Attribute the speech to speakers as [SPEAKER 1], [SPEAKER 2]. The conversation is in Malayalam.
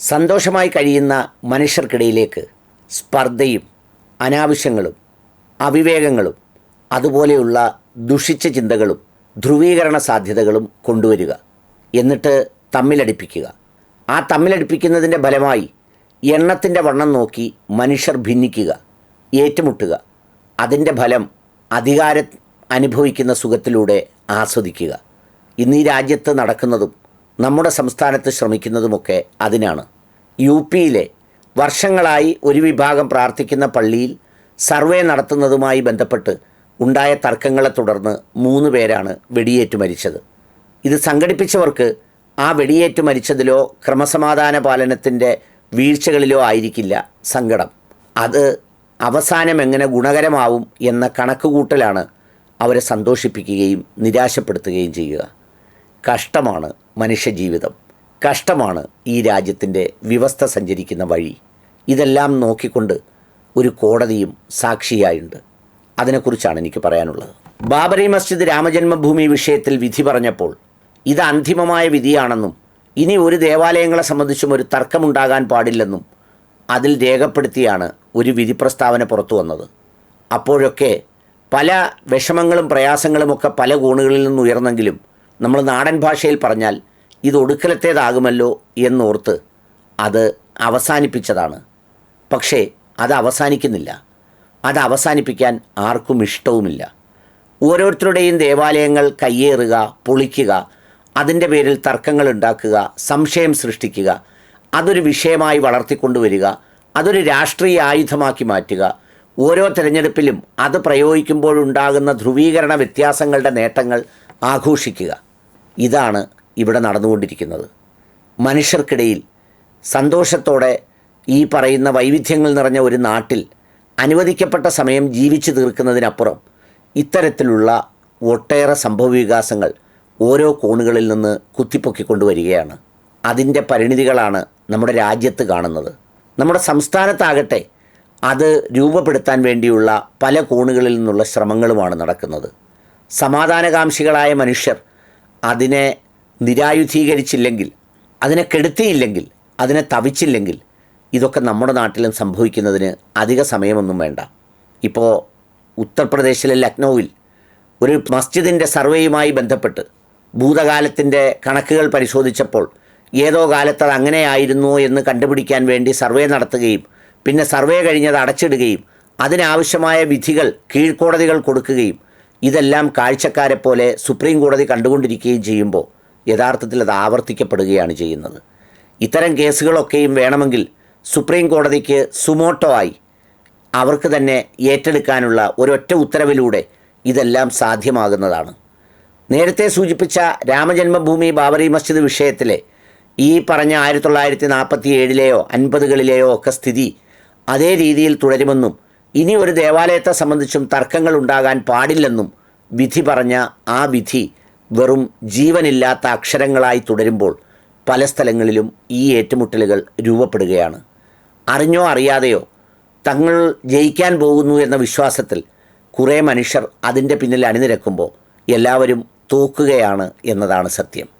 [SPEAKER 1] സന്തോഷമായി കഴിയുന്ന മനുഷ്യർക്കിടയിലേക്ക് സ്പർദ്ധയും അനാവശ്യങ്ങളും അവിവേകങ്ങളും അതുപോലെയുള്ള ദുഷിച്ച ചിന്തകളും ധ്രുവീകരണ സാധ്യതകളും കൊണ്ടുവരിക. എന്നിട്ട് തമ്മിലടിപ്പിക്കുക. ആ തമ്മിലടിപ്പിക്കുന്നതിന്റെ ഫലമായി എണ്ണത്തിന്റെ വണ്ണം നോക്കി മനുഷ്യർ ഭിന്നിക്കുക ഏറ്റുമുട്ടുക. അതിന്റെ ഫലം അധികാരം അനുഭവിക്കുന്ന സുഖത്തിലൂടെ ആസ്വദിക്കുക. ഇന്ന് ഈ രാജ്യത്ത് നടക്കുന്നതും നമ്മുടെ സംസ്ഥാനത്ത് ശ്രമിക്കുന്നതുമൊക്കെ അതിനാണ്. യു പിയിലെ വർഷങ്ങളായി ഒരു വിഭാഗം പ്രാർത്ഥിക്കുന്ന പള്ളിയിൽ സർവേ നടത്തുന്നതുമായി ബന്ധപ്പെട്ട് ഉണ്ടായ തർക്കങ്ങളെ തുടർന്ന് മൂന്ന് പേരാണ് വെടിയേറ്റ് മരിച്ചത്. ഇത് സംഘടിപ്പിച്ചവർക്ക് ആ വെടിയേറ്റ് മരിച്ചതിലോ ക്രമസമാധാന പാലനത്തിന്റെ വീഴ്ചകളിലോ ആയിരിക്കില്ല സങ്കടം. അത് അവസാനം എങ്ങനെ ഗുണകരമാവും എന്ന കണക്കുകൂട്ടലാണ് അവരെ സന്തോഷിപ്പിക്കുകയും നിരാശപ്പെടുത്തുകയും ചെയ്യുക. കഷ്ടമാണ് മനുഷ്യജീവിതം. കഷ്ടമാണ് ഈ രാജ്യത്തിന്റെ വ്യവസ്ഥ സഞ്ചരിക്കുന്ന വഴി. ഇതെല്ലാം നോക്കിക്കൊണ്ട് ഒരു കോടതിയും സാക്ഷിയായുണ്ട്. അതിനെക്കുറിച്ചാണ് എനിക്ക് പറയാനുള്ളത്. ബാബറി മസ്ജിദ് രാമജന്മഭൂമി വിഷയത്തിൽ വിധി പറഞ്ഞപ്പോൾ ഇത് അന്തിമമായ വിധിയാണെന്നും ഇനി ഒരു ദേവാലയങ്ങളെ സംബന്ധിച്ചും ഒരു തർക്കമുണ്ടാകാൻ പാടില്ലെന്നും അതിൽ രേഖപ്പെടുത്തിയാണ് ഒരു വിധി പ്രസ്താവന പുറത്തു വന്നത്. അപ്പോഴൊക്കെ പല വിഷമങ്ങളും പ്രയാസങ്ങളുമൊക്കെ പല കോണുകളിൽ നിന്ന് ഉയർന്നെങ്കിലും നമ്മൾ നാടൻ ഭാഷയിൽ പറഞ്ഞാൽ ഇത് ഒടുക്കലത്തേതാകുമല്ലോ എന്നോർത്ത് അത് അവസാനിപ്പിച്ചതാണ്. പക്ഷേ അത് അവസാനിക്കുന്നില്ല. അത് അവസാനിപ്പിക്കാൻ ആർക്കും ഇഷ്ടവുമില്ല. ഓരോരുത്തരുടെയും ദേവാലയങ്ങൾ കയ്യേറുക പൊളിക്കുക അതിന്റെ പേരിൽ തർക്കങ്ങൾ ഉണ്ടാക്കുക സംശയം സൃഷ്ടിക്കുക അതൊരു വിഷയമായി വളർത്തിക്കൊണ്ടുവരിക അതൊരു രാഷ്ട്രീയ ആയുധമാക്കി മാറ്റുക. ഓരോ തിരഞ്ഞെടുപ്പിലും അത് പ്രയോഗിക്കുമ്പോഴുണ്ടാകുന്ന ധ്രുവീകരണ വ്യത്യാസങ്ങളുടെ നേട്ടങ്ങൾ ആഘോഷിക്കുക. ഇതാണ് ഇവിടെ നടന്നുകൊണ്ടിരിക്കുന്നത്. മനുഷ്യർക്കിടയിൽ സന്തോഷത്തോടെ ഈ പറയുന്ന വൈവിധ്യങ്ങൾ നിറഞ്ഞ ഒരു നാട്ടിൽ അനുവദിക്കപ്പെട്ട സമയം ജീവിച്ചു തീർക്കുന്നതിനപ്പുറം ഇത്തരത്തിലുള്ള ഒട്ടേറെ സംഭവവികാസങ്ങൾ ഓരോ കോണുകളിൽ നിന്ന് കുത്തിപ്പൊക്കിക്കൊണ്ടുവരികയാണ്. അതിന്റെ പരിണിതികളാണ് നമ്മുടെ രാജ്യത്ത് കാണുന്നത്. നമ്മുടെ സംസ്ഥാനത്താകട്ടെ അത് രൂപപ്പെടുത്താൻ വേണ്ടിയുള്ള പല കോണുകളിൽ നിന്നുള്ള ശ്രമങ്ങളുമാണ് നടക്കുന്നത്. സമാധാനകാംക്ഷികളായ മനുഷ്യർ അതിനെ നിരായുധീകരിച്ചില്ലെങ്കിൽ അതിനെ കെടുത്തിയില്ലെങ്കിൽ അതിനെ തവിച്ചില്ലെങ്കിൽ ഇതൊക്കെ നമ്മുടെ നാട്ടിലും സംഭവിക്കുന്നതിന് അധിക സമയമൊന്നും വേണ്ട. ഇപ്പോൾ ഉത്തർപ്രദേശിലെ ലക്നൗവിൽ ഒരു മസ്ജിദിന്റെ സർവേയുമായി ബന്ധപ്പെട്ട് ഭൂതകാലത്തിന്റെ കണക്കുകൾ പരിശോധിച്ചപ്പോൾ ഏതോ കാലത്ത് അത് അങ്ങനെയായിരുന്നു എന്ന് കണ്ടുപിടിക്കാൻ വേണ്ടി സർവേ നടത്തുകയും പിന്നെ സർവേ കഴിഞ്ഞത് അടച്ചിടുകയും അതിനാവശ്യമായ വിധികൾ കീഴ്ക്കോടതികൾ കൊടുക്കുകയും ഇതെല്ലാം കാഴ്ചക്കാരെ പോലെ സുപ്രീം കോടതി കണ്ടുകൊണ്ടിരിക്കുകയും ചെയ്യുമ്പോൾ യഥാർത്ഥത്തിൽ അത് ആവർത്തിക്കപ്പെടുകയാണ് ചെയ്യുന്നത്. ഇത്തരം കേസുകളൊക്കെയും വേണമെങ്കിൽ സുപ്രീം കോടതിക്ക് സുമോട്ടോ ആയി അവർക്ക് തന്നെ ഏറ്റെടുക്കാനുള്ള ഒരൊറ്റ ഉത്തരവിലൂടെ ഇതെല്ലാം സാധ്യമാകുന്നതാണ്. നേരത്തെ സൂചിപ്പിച്ച രാമജന്മഭൂമി ബാബറി മസ്ജിദ് വിഷയത്തിലെ ഈ പറഞ്ഞ ആയിരത്തി തൊള്ളായിരത്തി നാൽപ്പത്തി ഏഴിലെയോ അൻപതുകളിലെയോ ഒക്കെ സ്ഥിതി അതേ രീതിയിൽ തുടരുമെന്നും ഇനി ഒരു ദേവാലയത്തെ സംബന്ധിച്ചും തർക്കങ്ങൾ ഉണ്ടാകാൻ പാടില്ലെന്നും വിധി പറഞ്ഞ ആ വിധി വെറും ജീവനില്ലാത്ത അക്ഷരങ്ങളായി തുടരുമ്പോൾ പല സ്ഥലങ്ങളിലും ഈ ഏറ്റുമുട്ടലുകൾ രൂപപ്പെടുകയാണ്. അറിഞ്ഞോ അറിയാതെയോ തങ്ങൾ ജയിക്കാൻ പോകുന്നു എന്ന വിശ്വാസത്തിൽ കുറേ മനുഷ്യർ അതിന്റെ പിന്നിൽ അണിനിരക്കുമ്പോൾ എല്ലാവരും തോക്കുകയാണ് എന്നതാണ് സത്യം.